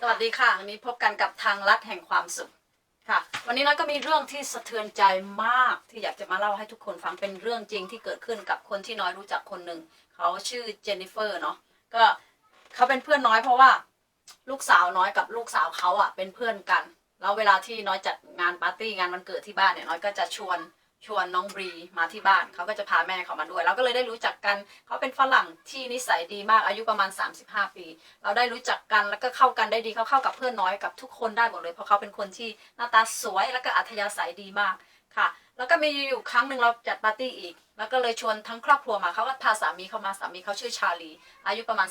สวัสดีค่ะวันนี้พบกันกับทางลัดแห่งความสุขค่ะ วันนี้น้อยก็มีเรื่องที่สะเทือนใจมากที่อยากจะมาเล่าให้ทุกคนฟังเป็นเรื่องจริงที่เกิดขึ้นกับคนที่น้อยรู้จักคนหนึ่งเขาชื่อเจนนิเฟอร์เนาะก็เขาเป็นเพื่อนน้อยเพราะว่า ลูกสาวน้อยกับลูกสาวเขาอะเป็นเพื่อนกัน แล้วเวลาที่น้อยจัดงานปาร์ตี้งานวันเกิดที่บ้านเนี่ยน้อยก็จะชวน ชวนน้องบรีมาที่บ้านเขาก็จะพาแม่เขามาด้วย เราก็เลยได้รู้จักกันเขาเป็นฝรั่งที่นิสัยดีมากอายุประมาณ 35 ปี เราได้รู้จักกันแล้วก็เข้ากันได้ดีเขาเข้ากับเพื่อนน้อยกับทุกคนได้หมดเลย เพราะเขาเป็นคนที่หน้าตาสวยแล้วก็อัธยาศัยดีมากค่ะ แล้วก็มีอยู่ครั้งหนึ่งเราจัดปาร์ตี้อีก แล้วก็เลยชวนทั้งครอบครัวมาเขาก็พาสามีเข้ามาสามีเขาชื่อชาลี อายุประมาณ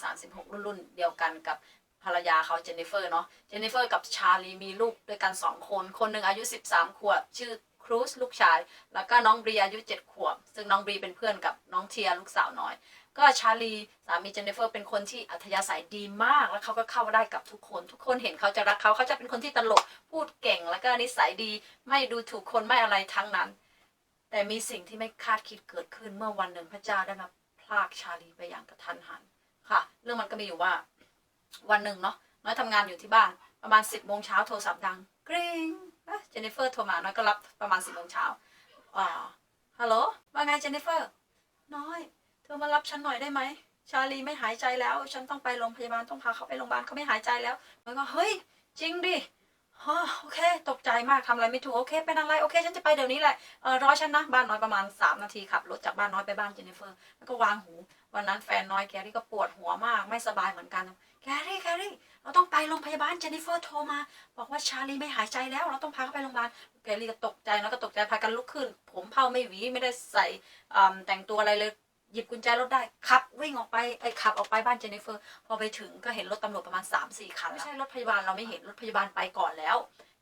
35-36 รุ่นรุ่นเดียวกันกับภรรยาเขาเจนนิเฟอร์เนาะเจนนิเฟอร์กับชาลีมีลูกด้วยกัน 2 คน คนหนึ่งอายุ 13 ขวบชื่อ ครูซลูกชาย แล้วก็น้องบรีอายุ7ขวบ ซึ่งน้องบรีเป็นเพื่อนกับน้องเทียลูกสาวน้อย ก็ชาลีสามีเจนนิเฟอร์เป็นคนที่อัธยาศัยดีมาก แล้วเขาก็เข้าได้กับทุกคน ทุกคนเห็นเขาจะรักเขาเขาจะเป็นคนที่ตลกพูดเก่ง แล้วก็นิสัยดีไม่ดูถูกคนไม่อะไรทั้งนั้น แต่มีสิ่งที่ไม่คาดคิดเกิดขึ้นเมื่อวันหนึ่งพระเจ้าได้มาพลากชาลีไปอย่างกระทันหันค่ะ เรื่องมันก็มีอยู่ว่า วันหนึ่งเนาะน้อยทำงานอยู่ที่บ้านประมาณสิบโมงเช้าโทรศัพท์ดังกริ๊ง เจนนิเฟอร์โทรมาน้อยก็รับประมาณสิบโมงเช้าอ่าฮัลโหลว่าไงเจนนิเฟอร์ น้อย เธอมารับฉันหน่อยได้ไหม ชาลีไม่หายใจแล้ว ฉันต้องไปโรงพยาบาลต้องพาเขาไปโรงพยาบาลเขาไม่หายใจแล้วน้อยก็เฮ้ย จริงดิฮะโอเค ตกใจมากทำอะไรไม่ถูก โอเค เป็นอะไร โอเค ฉันจะไปเดี๋ยวนี้แหละเออรอฉันนะ บ้านน้อยประมาณ 3 นาทีขับรถจากบ้านน้อยไปบ้านเจนนิเฟอร์ แล้วก็วางหู วันนั้นแฟนน้อยแกรี่ก็ปวดหัวมาก ไม่สบายเหมือนกัน แกรี่แกรี่เราต้องไปโรงพยาบาลเจนนิเฟอร์โทรมาบอกว่าชาลีไม่หายใจแล้ว เราต้องพาเขาไปโรงพยาบาลแกรี่ก็ตกใจแล้วก็ตกใจพากันลุกขึ้น ผมเผาไม่หวีไม่ได้ใส่แต่งตัวอะไรเลยหยิบกุญแจรถได้ขับวิ่งออกไปไอ้ขับออกไปบ้านเจนนิเฟอร์ พอไปถึงก็เห็นรถตำรวจประมาณ 3 4 คันไม่ใช่รถพยาบาลเราไม่เห็นรถพยาบาลไปก่อนแล้ว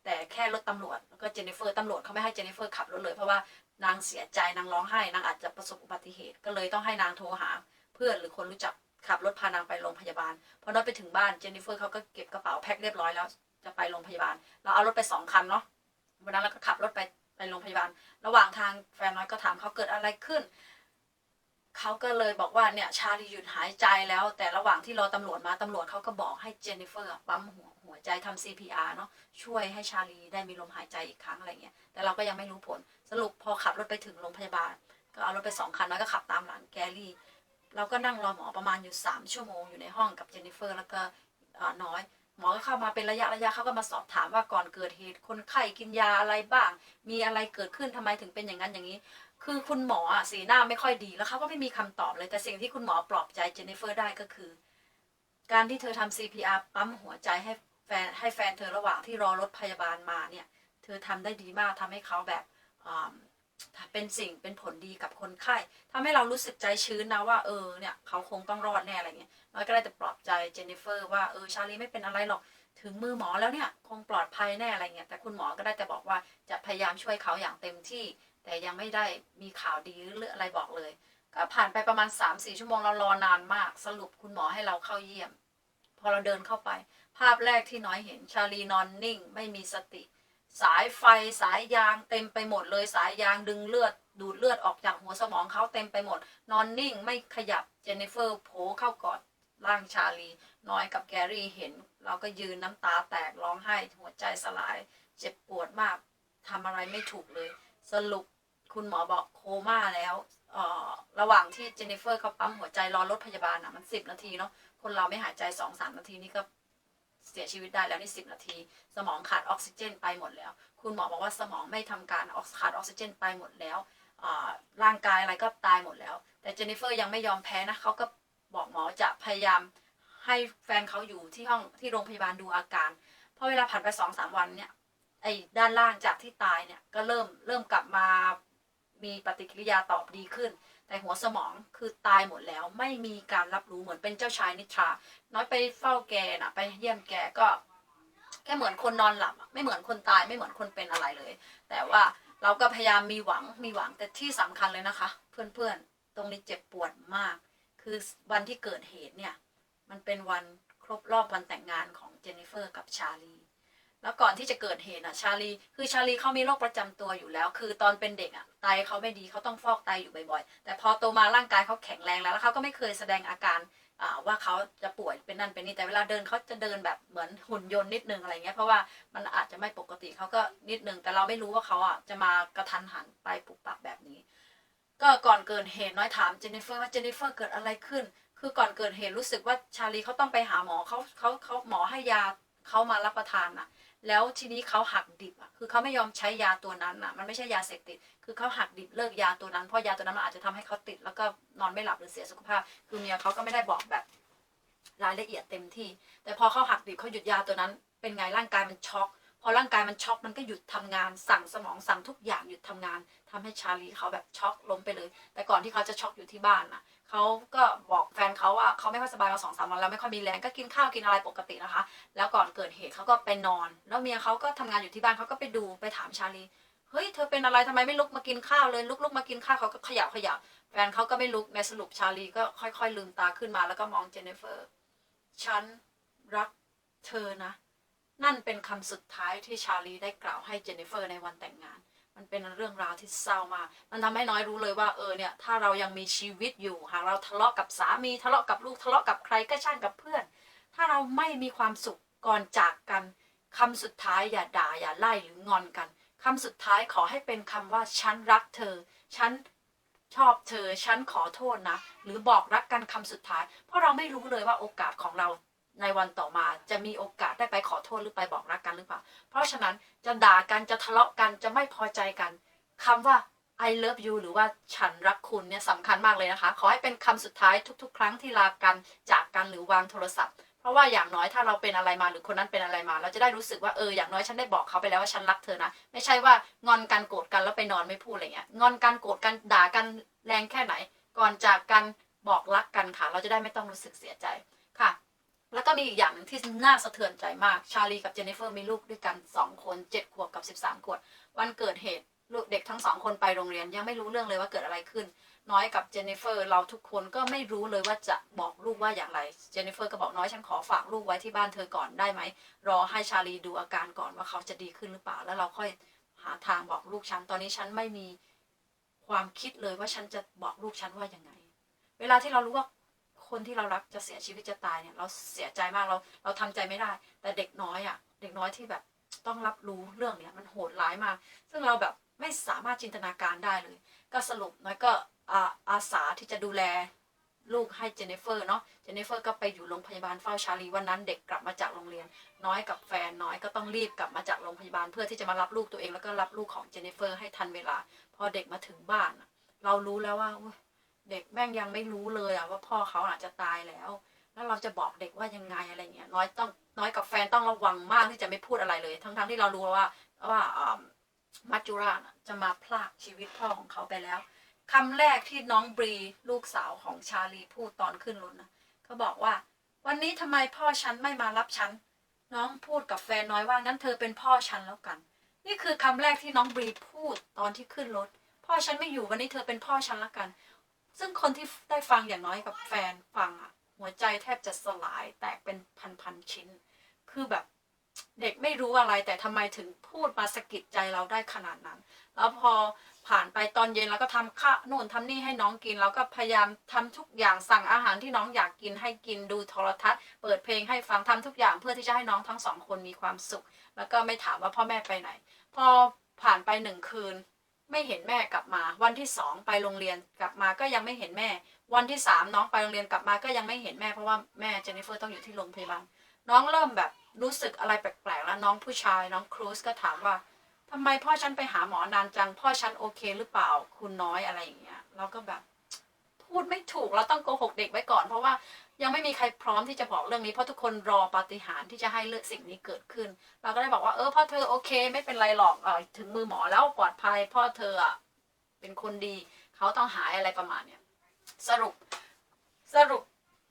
แต่แค่รถตำรวจแล้วก็เจนนิเฟอร์ตำรวจเขาไม่ให้เจนนิเฟอร์ขับรถเลยเพราะว่านางเสียใจนางร้องไห้นางอาจจะประสบอุบัติเหตุก็เลยต้องให้นางโทรหา เพื่อนหรือคนรู้จัก ขับรถพานางไปโรงพยาบาลพอเราไปถึงบ้านเจนนิเฟอร์เขาก็เก็บกระเป๋าแพ็คเรียบร้อยแล้วจะไปโรงพยาบาล เราเอารถไปสองคันเนาะวันนั้นเราก็ขับรถไปไปโรงพยาบาล ระหว่างทางแฟนน้อยก็ถามเขาเกิดอะไรขึ้นเขาก็เลยบอกว่าเนี่ยชาลีหยุดหายใจแล้ว แต่ระหว่างที่รอตำรวจมาตำรวจเขาก็บอกให้เจนนิเฟอร์ปั๊มหัวหัวใจทำ CPR เนาะช่วยให้ชาลีได้มีลมหายใจอีกครั้งอะไรเงี้ยแต่เราก็ยังไม่รู้ผลสรุปพอขับรถไปถึงโรงพยาบาล ก็เอารถไปสองคันแล้วก็ขับตามหลังแกรี่ เราก็นั่งรอหมอประมาณอยู่ 3 ชั่วโมงอยู่ในห้องกับเจนนิเฟอร์แล้วก็น้อยหมอก็เข้ามาเป็นระยะระยะเขาก็มาสอบถามว่าก่อนเกิดเหตุคนไข้กินยาอะไรบ้าง มีอะไรเกิดขึ้นทำไมถึงเป็นอย่างนั้นอย่างนี้ คือคุณหมออะสีหน้าไม่ค่อยดีแล้วเขาก็ไม่มีคำตอบเลยแต่สิ่งที่คุณหมอปลอบใจเจนนิเฟอร์ได้ก็คือ การที่เธอทำ CPR ปั๊มหัวใจให้แฟนให้แฟนเธอระหว่างที่รอรถพยาบาลมาเนี่ย เธอทำได้ดีมากทำให้เขาแบบ เป็นสิ่งเป็นผลดีกับคนไข้ทำให้เรารู้สึกใจชื้นนะว่าเออเนี่ยเขาคงต้องรอดแน่อะไรเงี้ยน้อยก็ได้แต่ปลอบใจเจนนิเฟอร์ว่าเออชาลีไม่เป็นอะไรหรอกถึงมือหมอแล้วเนี่ยคงปลอดภัยแน่อะไรเงี้ยแต่คุณหมอก็ได้แต่บอกว่าจะพยายามช่วยเขาอย่างเต็มที่ แต่ยังไม่ได้มีข่าวดีหรืออะไรบอกเลย ก็ผ่านไปประมาณ 3-4 ชั่วโมงเรารอนานมาก สรุปคุณหมอให้เราเข้าเยี่ยม พอเราเดินเข้าไป ภาพแรกที่น้อยเห็นชาลีนอนนิ่ง ไม่มีสติ สายไฟสายยางเต็มไปหมดเลยสายยางดึงเลือด ดูดเลือดออกจากหัวสมองเขาเต็มไปหมด นอนนิ่งไม่ขยับเจนนิเฟอร์โผล่เข้ากอดร่างชาลี น้อยกับแกรี่เห็น เราก็ยืนน้ำตาแตกร้องไห้หัวใจสลาย เจ็บปวดมากทำอะไรไม่ถูกเลย สรุปคุณหมอบอกโคม่าแล้วระหว่างที่เจนนิเฟอร์เขาปั๊มหัวใจรอรถพยาบาลอะมันสิบนาทีเนาะคนเราไม่หายใจสองสามนาทีนี่ก็ เสียชีวิตได้แล้วนี่สิบนาที สมองขาดออกซิเจนไปหมดแล้ว คุณหมอบอกว่าสมองไม่ทำการออกขาดออกซิเจนไปหมดแล้วร่างกายอะไรก็ตายหมดแล้ว แต่เจนนิเฟอร์ยังไม่ยอมแพ้นะเขาก็บอกหมอจะพยายามให้แฟนเขาอยู่ที่ห้องที่โรงพยาบาลดูอาการพอเวลาผ่านไปสองสามวันเนี่ยไอ้ด้านล่างจากที่ตายเนี่ยก็เริ่มเริ่มกลับมามีปฏิกิริยาตอบดีขึ้น แต่หัวสมองคือตายหมดแล้วไม่มีการรับรู้เหมือนเป็นเจ้าชายนิทรา น้อยไปเฝ้าแกนะไปเยี่ยมแกก็แค่เหมือนคนนอนหลับไม่เหมือนคนตายไม่เหมือนคนเป็นอะไรเลย แต่ว่าเราก็พยายามมีหวังมีหวังแต่ที่สำคัญเลยนะคะ เพื่อนๆ ตรงนี้เจ็บปวดมาก คือวันที่เกิดเหตุเนี่ย มันเป็นวันครบรอบวันแต่งงานของเจนนิเฟอร์กับชาลี แล้วก่อนที่จะเกิดเหตุอะ ชาลี คือชาลีเขามีโรคประจำตัวอยู่แล้ว คือตอนเป็นเด็กอะไตเขาไม่ดีเขาต้องฟอกไตอยู่บ่อยๆ แต่พอโตมาร่างกายเขาแข็งแรงแล้วแล้วเขาก็ไม่เคยแสดงอาการอ่าว่าเขาจะป่วยเป็นนั่นเป็นนี่แต่เวลาเดินเขาจะเดินแบบเหมือนหุ่นยนต์นิดนึงอะไรเงี้ยเพราะว่ามันอาจจะไม่ปกติเขาก็นิดนึงแต่เราไม่รู้ว่าเขาอะจะมากระทันหันไปปุบปับแบบนี้ ก็ก่อนเกิดเหตุน้อยถามเจนนิเฟอร์ว่าเจนนิเฟอร์เกิดอะไรขึ้น คือก่อนเกิดเหตุรู้สึกว่าชาลีเขาต้องไปหาหมอเขาเขาเขาหมอให้ยา เขามารับประทานน่ะแล้วทีนี้เขาหักดิบอะคือเขาไม่ยอมใช้ยาตัวนั้นอะมันไม่ใช่ยาเสพติด คือเขาหักดิบเลิกยาตัวนั้น เพราะยาตัวนั้นมันอาจจะทำให้เขาติด แล้วก็นอนไม่หลับหรือเสียสุขภาพ คือเมียเขาก็ไม่ได้บอกแบบรายละเอียดเต็มที่ แต่พอเขาหักดิบเขาหยุดยาตัวนั้น เป็นไงร่างกายมันช็อก พอร่างกายมันช็อกมันก็หยุดทำงาน สั่งสมองสั่งทุกอย่างหยุดทำงานทำให้ชาลีเขาแบบช็อกล้มไปเลย แต่ก่อนที่เขาจะช็อกอยู่ที่บ้านน่ะ เขาก็บอกแฟนเขาว่าเขาไม่ค่อยสบายมาสองสามวันแล้วไม่ค่อยมีแรงก็กินข้าวกินอะไรปกตินะคะ แล้วก่อนเกิดเหตุเขาก็ไปนอน แล้วเมียเขาก็ทำงานอยู่ที่บ้านเขาก็ไปดูไปถามชาลีเฮ้ยเธอเป็นอะไรทำไมไม่ลุกมากินข้าวเลยลุกลุกมากินข้าวเขาก็ขยับขยับแฟนเขาก็ไม่ลุกในสรุปชาลีก็ค่อยๆลืมตาขึ้นมาแล้วก็มองเจนนิเฟอร์ ฉันรักเธอนะ นั่นเป็นคำสุดท้ายที่ชาลีได้กล่าวให้เจนนิเฟอร์ในวันแต่งงาน มันเป็นเรื่องราวที่เศร้ามากมันทำให้น้อยรู้เลยว่าเออเนี่ยถ้าเรายังมีชีวิตอยู่หากเราทะเลาะกับสามีทะเลาะกับลูกทะเลาะกับใครก็ช่างกับเพื่อน ถ้าเราไม่มีความสุขก่อนจากกันคำสุดท้ายอย่าด่าอย่าไล่หรืองอนกันคำสุดท้ายขอให้เป็นคำว่าฉันรักเธอ ฉันชอบเธอ ฉันขอโทษนะ หรือบอกรักกันคำสุดท้าย เพราะเราไม่รู้เลยว่าโอกาสของเรา ในวันต่อมาจะมีโอกาสได้ไปขอโทษหรือไปบอกรักกันหรือเปล่า เพราะฉะนั้นจะด่ากันจะทะเลาะกันจะไม่พอใจกันคำว่า I love you หรือว่าฉันรักคุณเนี่ยสำคัญมากเลยนะคะ ขอให้เป็นคำสุดท้ายทุก ๆ ครั้งที่ลากันจากกันหรือวางโทรศัพท์ เพราะว่าอย่างน้อยถ้าเราเป็นอะไรมาหรือคนนั้นเป็นอะไรมา เราจะได้รู้สึกว่าเอออย่างน้อยฉันได้บอกเขาไปแล้วว่าฉันรักเธอนะ ไม่ใช่ว่างอนกันโกรธกันแล้วไปนอนไม่พูดอะไรเงี้ยงอนกันโกรธกันด่ากันแรงแค่ไหน ก่อนจากกันบอกรักกันค่ะ เราจะได้ไม่ต้องรู้สึกเสียใจค่ะ แล้วก็มีอีกอย่างหนึ่งที่น่าสะเทือนใจมาก ชาลีกับเจนนิเฟอร์มีลูกด้วยกัน2คน7ขวบกับ13ขวบวันเกิดเหตุลูกเด็กทั้งสองคนไปโรงเรียนยังไม่รู้เรื่องเลยว่าเกิดอะไรขึ้น น้อยกับเจนนิเฟอร์เราทุกคนก็ไม่รู้เลยว่าจะบอกลูกว่าอย่างไรเจนนิเฟอร์ก็บอกน้อยฉันขอฝากลูกไว้ที่บ้านเธอก่อนได้ไหมรอให้ชาลีดูอาการก่อนว่าเขาจะดีขึ้นหรือเปล่า แล้วเราค่อยหาทางบอกลูกฉันตอนนี้ฉันไม่มีความคิดเลยว่าฉันจะบอกลูกฉันว่ายังไง เวลาที่เรารู้ว่า คนที่เรารักจะเสียชีวิตจะตายเนี่ย เราเสียใจมากเราเราทำใจไม่ได้ แต่เด็กน้อยอะ เด็กน้อยที่แบบต้องรับรู้เรื่องเนี้ยมันโหดร้ายมาก ซึ่งเราแบบไม่สามารถจินตนาการได้เลย ก็สรุปน้อยก็อาอาสาที่จะดูแลลูกให้เจนนิเฟอร์เนาะ เจนนิเฟอร์ก็ไปอยู่โรงพยาบาลเฝ้าชาลีวันนั้นเด็กกลับมาจากโรงเรียน น้อยกับแฟนน้อยก็ต้องรีบกลับมาจากโรงพยาบาลเพื่อที่จะมารับลูกตัวเองแล้วก็รับลูกของเจนนิเฟอร์ให้ทันเวลา พอเด็กมาถึงบ้านอะเรารู้แล้วว่า เด็กแม่งยังไม่รู้เลยอะว่าพ่อเขาอาจจะตายแล้ว แล้วเราจะบอกเด็กว่ายังไงอะไรเงี้ยน้อยต้องน้อยกับแฟนต้องระวังมากที่จะไม่พูดอะไรเลย ทั้งๆที่เรารู้ว่าว่ามัจจุราชจะมาพลากชีวิตพ่อของเขาไปแล้วคำแรกที่น้องบรีลูกสาวของชาลีพูดตอนขึ้นรถนะเขาบอกว่า วันนี้ทำไมพ่อฉันไม่มารับฉัน น้องพูดกับแฟนน้อยว่างั้นเธอเป็นพ่อฉันแล้วกัน นี่คือคำแรกที่น้องบรีพูดตอนที่ขึ้นรถพ่อฉันไม่อยู่วันนี้เธอเป็นพ่อฉันแล้วกัน ซึ่งคนที่ได้ฟังอย่างน้อยกับแฟนฟังอะหัวใจแทบจะสลายแตกเป็นพันๆชิ้น คือแบบเด็กไม่รู้อะไรแต่ทำไมถึงพูดมาสะกิดใจเราได้ขนาดนั้น แล้วพอผ่านไปตอนเย็นเราก็ทำข้าวนู่นทำนี่ให้น้องกินเราก็พยายามทำทุกอย่างสั่งอาหารที่น้องอยากกินให้กินดูโทรทัศน์ เปิดเพลงให้ฟังทำทุกอย่างเพื่อที่จะให้น้องทั้งสองคนมีความสุข แล้วก็ไม่ถามว่าพ่อแม่ไปไหน พอผ่านไปหนึ่งคืน ไม่เห็นแม่กลับมา วันที่สองไปโรงเรียนกลับมาก็ยังไม่เห็นแม่ วันที่สามน้องไปโรงเรียนกลับมาก็ยังไม่เห็นแม่เพราะว่าแม่เจนนิเฟอร์ต้องอยู่ที่โรงพยาบาลน้องเริ่มแบบรู้สึกอะไรแปลกๆแล้วน้องผู้ชายน้องครูซก็ถามว่าทำไมพ่อฉันไปหาหมอนานจัง พ่อฉันโอเคหรือเปล่า คุณน้อยอะไรอย่างเงี้ยเราก็แบบ พูดไม่ถูกเราต้องโกหกเด็กไว้ก่อน เพราะว่า ยังไม่มีใครพร้อมที่จะบอกเรื่องนี้เพราะทุกคนรอปาฏิหาริย์ที่จะให้เรื่องสิ่งนี้เกิดขึ้น เราก็ได้บอกว่าเออพ่อเธอโอเค ไม่เป็นไรหรอกเออถึงมือหมอแล้วปลอดภัยพ่อเธออะเป็นคนดี เขาต้องหายอะไรประมาณเนี้ยสรุปสรุป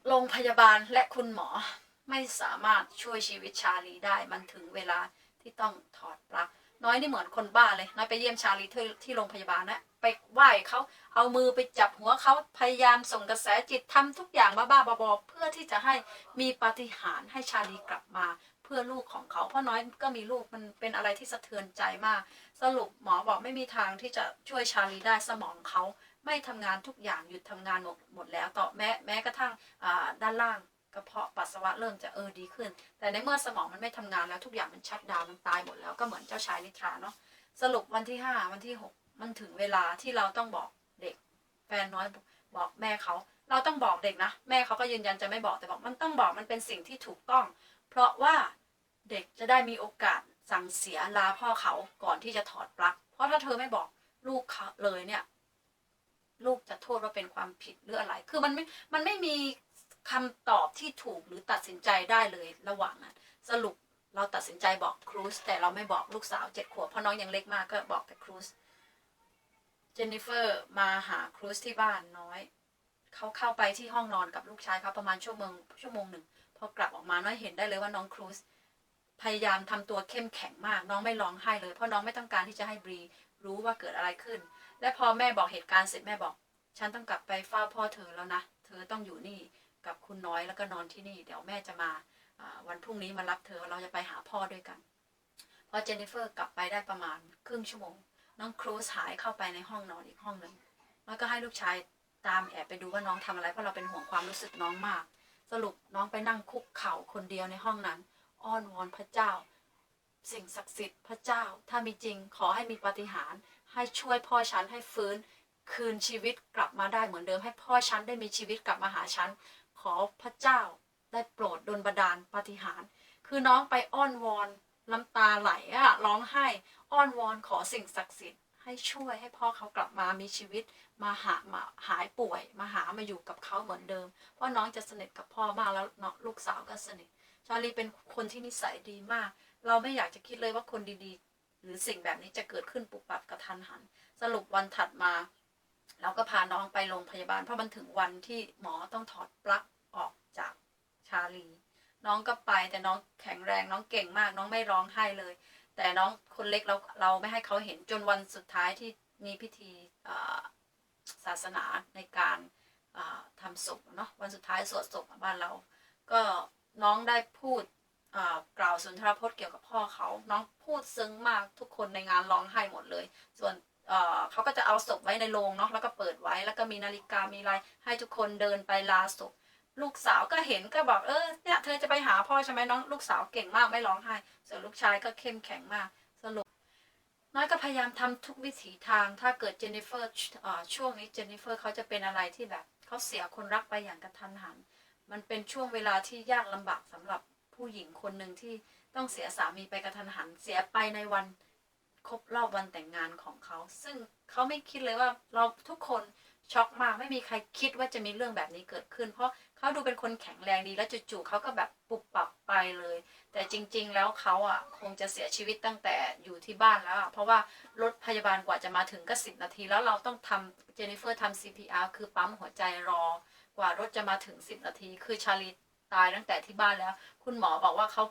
โรงพยาบาลและคุณหมอไม่สามารถช่วยชีวิตชาลีได้มันถึงเวลาที่ต้องถอดปลั๊กน้อยนี่เหมือนคนบ้าเลยน้อยไปเยี่ยมชาลีที่ที่โรงพยาบาลนะ ไปไหว้เขาเอามือไปจับหัวเขาพยายามส่งกระแสจิตทำทุกอย่างบ้าๆบอๆเพื่อที่จะให้มีปาฏิหาริย์ให้ชาลีกลับมาเพื่อลูกของเขาพราะน้อยก็มีลูกมันเป็นอะไรที่สะเทือนใจมาก สรุปหมอบอกไม่มีทางที่จะช่วยชาลีได้สมองเขาไม่ทำงานทุกอย่างหยุดทำงานหมดหมดแล้วต่อแม้แม้กระทั่งด้านล่างกระเพาะปัสสาวะเริ่มจะเออดีขึ้น แต่ในเมื่อสมองมันไม่ทำงานแล้วทุกอย่างมันชัดดาวมันตายหมดแล้วก็เหมือนเจ้าชายนิทราเนาะสรุปวันที่ห้าวันที่หก มันถึงเวลาที่เราต้องบอกเด็ก แฟนน้อยบอกแม่เขา เราต้องบอกเด็กนะ แม่เขาก็ยืนยันจะไม่บอกแต่บอกมันต้องบอกมันเป็นสิ่งที่ถูกต้อง เพราะว่าเด็กจะได้มีโอกาสสั่งเสียลาพ่อเขาก่อนที่จะถอดปลั๊ก เพราะถ้าเธอไม่บอกลูกเขาเลยเนี่ย ลูกจะโทษว่าเป็นความผิดหรืออะไร คือมันไม่ มันไม่มีคำตอบที่ถูกหรือตัดสินใจได้เลยระหว่างนั้นสรุปเราตัดสินใจบอกครูซแต่เราไม่บอกลูกสาวเจ็ดขวบเพราะน้องยังเล็กมากก็บอกแต่ครูซ เจนนิเฟอร์มาหาครูซที่บ้านน้อย เขาเข้าไปที่ห้องนอนกับลูกชายเขาประมาณชั่วโมงชั่วโมงหนึ่งพอกลับออกมาน้อยเห็นได้เลยว่าน้องครูซพยายามทำตัวเข้มแข็งมาก น้องไม่ร้องไห้เลยเพราะน้องไม่ต้องการที่จะให้บรีรู้ว่าเกิดอะไรขึ้น และพอแม่บอกเหตุการณ์เสร็จแม่บอก ฉันต้องกลับไปเฝ้าพ่อเธอแล้วนะ เธอต้องอยู่นี่กับคุณน้อยแล้วก็นอนที่นี่ เดี๋ยวแม่จะมาวันพรุ่งนี้มารับเธอเราจะไปหาพ่อด้วยกันพอเจนนิเฟอร์กลับไปได้ประมาณครึ่งชั่วโมง น้องครูซหายเข้าไปในห้องนอนอีกห้องหนึ่งแล้วก็ให้ลูกชายตามแอบไปดูว่าน้องทำอะไรเพราะเราเป็นห่วงความรู้สึกน้องมาก สรุปน้องไปนั่งคุกเข่าคนเดียวในห้องนั้น อ้อนวอนพระเจ้า สิ่งศักดิ์สิทธิ์พระเจ้า ถ้ามีจริงขอให้มีปาฏิหาริย์ให้ช่วยพ่อฉันให้ฟื้นคืนชีวิตกลับมาได้เหมือนเดิมให้พ่อฉันได้มีชีวิตกลับมาหาฉันขอพระเจ้าได้โปรดดลบันดาลปาฏิหาริย์คือน้องไปอ้อนวอน น้ำตาไหลอะร้องไห้อ้อนวอนขอสิ่งศักดิ์สิทธิ์ให้ช่วยให้พ่อเขากลับมามีชีวิตมาหามาหายป่วย มาหามาอยู่กับเขาเหมือนเดิม เพราะน้องจะสนิทกับพ่อมากแล้วเน้องลูกสาวก็สนิท ชาลีเป็นคนที่นิสัยดีมาก เราไม่อยากจะคิดเลยว่าคนดีๆ หรือสิ่งแบบนี้จะเกิดขึ้นปุบปับกระทันหัน สรุปวันถัดมา เราก็พาน้องไปโรงพยาบาลเพราะมันถึงวันที่หมอต้องถอดปลั๊กออกจากชาลี น้องก็ไปแต่น้องแข็งแรงน้องเก่งมาก น้องไม่ร้องไห้เลย แต่น้องคนเล็กเราเราไม่ให้เขาเห็นจนวันสุดท้ายที่มีพิธีอ่าศาสนาในการอ่าทำศพเนาะวันสุดท้ายสวดศพบ้านเรา ก็น้องได้พูดอ่ากล่าวสุนทรพจน์เกี่ยวกับพ่อเขาน้องพูดซึ้งมากทุกคนในงานร้องไห้หมดเลย ส่วนเอ่อเขาก็จะเอาศพไว้ในโรงเนาะแล้วก็เปิดไว้แล้วก็มีนาฬิกามีอะไรให้ทุกคนเดินไปลาศพ ลูกสาวก็เห็นก็บอกเออเนี่ยเธอจะไปหาพ่อใช่ไหมน้องลูกสาวเก่งมากไม่ร้องไห้ส่วนลูกชายก็เข้มแข็งมากสรุปน้อยก็พยายามทำทุกวิถีทาง ถ้าเกิดเจนนิเฟอร์ช่วงนี้เจนนิเฟอร์เขาจะเป็นอะไรที่แบบเขาเสียคนรักไปอย่างกระทันหัน มันเป็นช่วงเวลาที่ยากลำบากสำหรับผู้หญิงคนหนึ่งที่ต้องเสียสามีไปกระทันหัน เสียไปในวันครบรอบวันแต่งงานของเขา ซึ่งเขาไม่คิดเลยว่าเราทุกคน ช็อกมากไม่มีใครคิดว่าจะมีเรื่องแบบนี้เกิดขึ้น เพราะเขาดูเป็นคนแข็งแรงดีแล้วจู่ๆเขาก็แบบปุบปับไปเลย แต่จริง ๆ แล้วเขาอะคงจะเสียชีวิตตั้งแต่อยู่ที่บ้านแล้วเพราะว่ารถพยาบาลกว่าจะมาถึงก็สิบนาที แล้วเราต้องทำเจนนิเฟอร์ทำ CPR คือปั๊มหัวใจรอกว่ารถจะมาถึงสิบนาที คือชาลีตายตั้งแต่ที่บ้านแล้ว คุณหมอบอกว่าเขา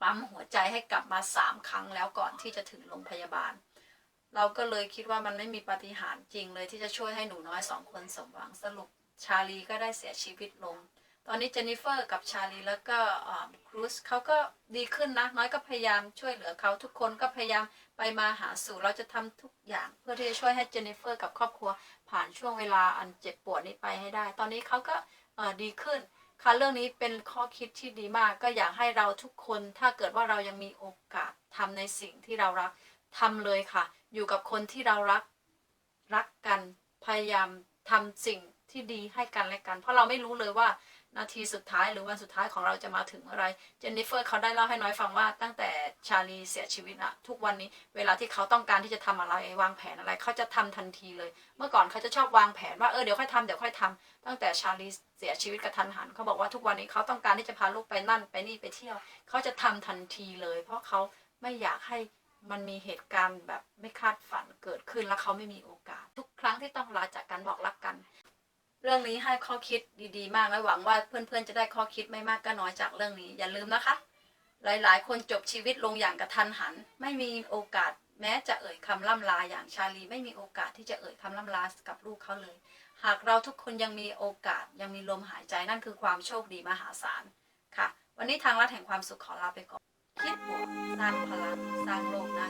ปั๊มหัวใจให้กลับมาสามครั้งแล้วก่อนที่จะถึงโรงพยาบาล เราก็เลยคิดว่ามันไม่มีปาฏิหาริย์จริงเลยที่จะช่วยให้หนูน้อยสองคนสมหวังสรุปชาลีก็ได้เสียชีวิตลง ตอนนี้เจนนิเฟอร์กับชาลีแล้วก็ครูซเขาก็ดีขึ้นนะ น้อยก็พยายามช่วยเหลือเขาทุกคนก็พยายามไปมาหาสู่เราจะทำทุกอย่าง เพื่อที่จะช่วยให้เจนนิเฟอร์กับครอบครัวผ่านช่วงเวลาอันเจ็บปวดนี้ไปให้ได้ ตอนนี้เขาก็ดีขึ้นค่ะเรื่องนี้เป็นข้อคิดที่ดีมาก ก็อยากให้เราทุกคนถ้าเกิดว่าเรายังมีโอกาสทำในสิ่งที่เรารักทำเลยค่ะ อยู่กับคนที่เรารักรักกันพยายามทำสิ่งที่ดีให้กันและกัน เพราะเราไม่รู้เลยว่านาทีสุดท้ายหรือวันสุดท้ายของเราจะมาถึงเมื่อไรเจนนิเฟอร์เขาได้เล่าให้น้อยฟังว่าตั้งแต่ชาลีเสียชีวิตอะทุกวันนี้เวลาที่เขาต้องการที่จะทำอะไรวางแผนอะไรเขาจะทำทันทีเลย เมื่อก่อนเขาจะชอบวางแผนว่าเออเดี๋ยวค่อยทำเดี๋ยวค่อยทำตั้งแต่ชาลีเสียชีวิตกระทันหันเขาบอกว่าทุกวันนี้เขาต้องการที่จะพาลูกไปนั่นไปนี่ไปเที่ยว เขาจะทำทันทีเลย เพราะเขาไม่อยากให้ มันมีเหตุการณ์แบบไม่คาดฝันเกิดขึ้นแล้วเขาไม่มีโอกาส ทุกครั้งที่ต้องลาจากกันบอกรักกัน เรื่องนี้ให้ข้อคิดดีๆ มากและหวังว่าเพื่อนๆจะได้ข้อคิดไม่มากก็น้อยจากเรื่องนี้ อย่าลืมนะคะ หลายๆ คนจบชีวิตลงอย่างกระทันหัน ไม่มีโอกาส แม้จะเอ่ยคำล่ำลาอย่างชาลี ไม่มีโอกาสที่จะเอ่ยคำล่ำลากับลูกเขาเลย หากเราทุกคนยังมีโอกาสยังมีลมหายใจนั่นคือความโชคดีมหาศาลค่ะ วันนี้ทางรัฐแห่งความสุขขอลาไปก่อน คิดบวกสร้างพลัง สร้างโลกได้